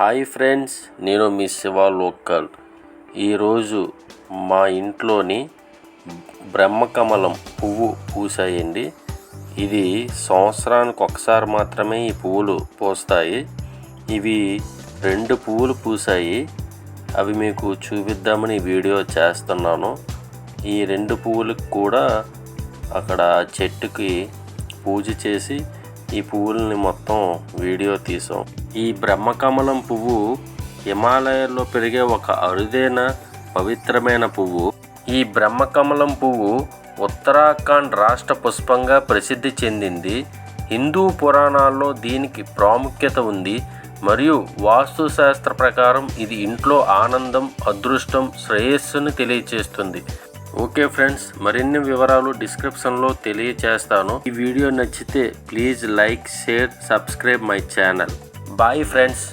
Hi friends నేను మీ Shiva local. ఈరోజు మా ఇంట్లోని బ్రహ్మకమలం పువ్వు పూసాయండి. ఇది సంవత్సరానికి ఒకసారి మాత్రమే ఈ పువ్వులు పూస్తాయి. ఇవి రెండు పువ్వులు పూసాయి. అవి మీకు చూపిద్దామని వీడియో చేస్తున్నాను. ఈ రెండు పువ్వులకు కూడా అక్కడ చెట్టుకి పూజ చేసి ఈ పువ్వుల్ని మొత్తం వీడియో తీసాం. ఈ బ్రహ్మకమలం పువ్వు హిమాలయాల్లో పెరిగే ఒక అరుదైన పవిత్రమైన పువ్వు. ఈ బ్రహ్మకమలం పువ్వు ఉత్తరాఖండ్ రాష్ట్ర పుష్పంగా ప్రసిద్ధి చెందింది. హిందూ పురాణాల్లో దీనికి ప్రాముఖ్యత ఉంది. మరియు వాస్తుశాస్త్ర ప్రకారం ఇది ఇంట్లో ఆనందం అదృష్టం శ్రేయస్సును తెలియచేస్తుంది. ఓకే ఫ్రెండ్స్ మరిన్ని వివరాలు డిస్క్రిప్షన్లో తెలియచేస్తాను. ఈ వీడియో నచ్చితే please like share subscribe my channel. Bye friends.